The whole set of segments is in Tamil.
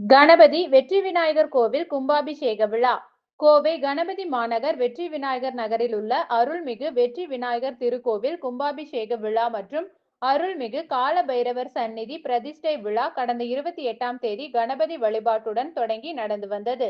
கணபதி வெற்றி விநாயகர் கோவில் கும்பாபிஷேக விழா. கோவை கணபதி மாநகர் வெற்றி விநாயகர் நகரில் உள்ள அருள்மிகு வெற்றி விநாயகர் திருக்கோவில் கும்பாபிஷேக விழா மற்றும் அருள்மிகு கால பைரவர் சந்நிதி பிரதிஷ்டை விழா கடந்த இருபத்தி எட்டாம் தேதி கணபதி வழிபாட்டுடன் தொடங்கி நடந்து வந்தது.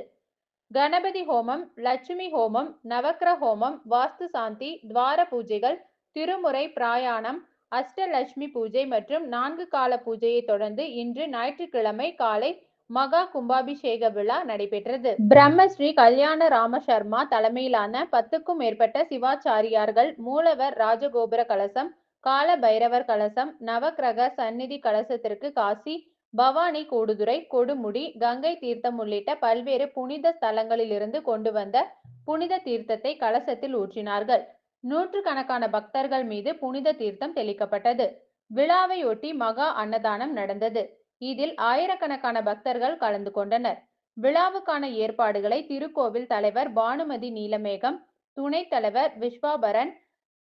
கணபதி ஹோமம் லட்சுமி ஹோமம் நவக்கிர ஹோமம் வாஸ்து சாந்தி துவார பூஜைகள் திருமுறை பிராயாணம் அஷ்டலட்சுமி பூஜை மற்றும் நான்கு கால பூஜையை தொடர்ந்து இன்று ஞாயிற்றுக்கிழமை காலை மகா கும்பாபிஷேக விழா நடைபெற்றது. பிரம்மஸ்ரீ கல்யாண ராம சர்மா தலைமையிலான பத்துக்கும் மேற்பட்ட சிவாச்சாரியார்கள் மூலவர் ராஜகோபுர கலசம் கால பைரவர் கலசம் நவக்கிரக சந்நிதி கலசத்திற்கு காசி பவானி கூடுதுறை கொடுமுடி கங்கை தீர்த்தம் உள்ளிட்ட பல்வேறு புனித ஸ்தலங்களிலிருந்து கொண்டு வந்த புனித தீர்த்தத்தை கலசத்தில் ஊற்றினார்கள். நூற்று கணக்கான பக்தர்கள் மீது புனித தீர்த்தம் தெளிக்கப்பட்டது. விழாவையொட்டி மகா அன்னதானம் நடந்தது. இதில் ஆயிரக்கணக்கான பக்தர்கள் கலந்து கொண்டனர். விழாவுக்கான ஏற்பாடுகளை திருக்கோவில் தலைவர் பானுமதி நீலமேகம் துணைத் தலைவர் விஸ்வாபரன்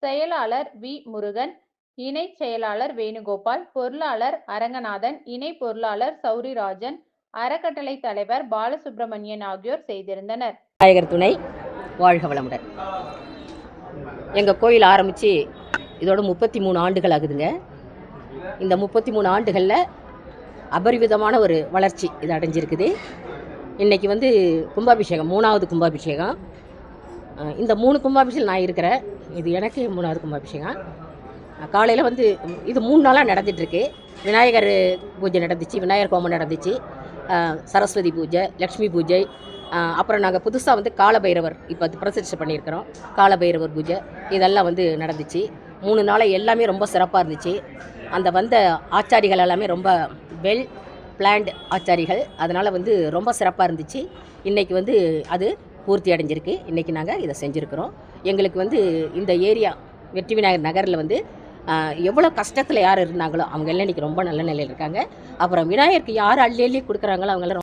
செயலாளர் வி. முருகன் இணை செயலாளர் வேணுகோபால் பொருளாளர் அரங்கநாதன் இணை பொருளாளர் சௌரிராஜன் அறக்கட்டளை தலைவர் பாலசுப்ரமணியன் ஆகியோர் செய்திருந்தனர். விநாயகர் துணை வாழ்க வளமுடன். எங்கள் கோயில் ஆரம்பித்து இதோட முப்பத்தி மூணு ஆண்டுகள் ஆகுதுங்க. இந்த முப்பத்தி மூணு ஆண்டுகளில் அபரிவிதமான ஒரு வளர்ச்சி இது அடைஞ்சிருக்குது. இன்றைக்கி வந்து கும்பாபிஷேகம் மூணாவது கும்பாபிஷேகம். இந்த மூணு கும்பாபிஷேகம் நான் இருக்கிறேன் இது எனக்கு மூணாவது கும்பாபிஷேகம். காலையில் வந்து இது மூணு நாளாக நடந்துகிட்ருக்கு விநாயகர் பூஜை நடந்துச்சு விநாயகர் கோமம் நடந்துச்சு. சரஸ்வதி பூஜை லக்ஷ்மி பூஜை. அப்புறம் நாங்கள் புதுசாக வந்து காலபைரவர் இப்போ அது பிரதிஷ்டை பண்ணியிருக்கிறோம். காலபைரவர் பூஜை இதெல்லாம் வந்து நடந்துச்சு. மூணு நாளாக எல்லாமே ரொம்ப சிறப்பாக இருந்துச்சு. அந்த வந்த ஆச்சாரிகள் எல்லாமே ரொம்ப வெல் பிளான்ட் ஆச்சாரிகள். அதனால் வந்து ரொம்ப சிறப்பாக இருந்துச்சு. இன்றைக்கி வந்து அது பூர்த்தி அடைஞ்சிருக்கு. இன்றைக்கி நாங்கள் இதை செஞ்சுருக்கிறோம். எங்களுக்கு வந்து இந்த ஏரியா வெற்றி விநாயகர் நகரில் வந்து எவ்வளோ கஷ்டத்தில் யார் இருந்தாங்களோ அவங்க எல்லாம் இன்றைக்கி ரொம்ப நல்ல நிலையில் இருக்காங்க. அப்புறம் விநாயகருக்கு யார் அள்ளி அள்ளி கொடுக்குறாங்களோ அவங்களாம்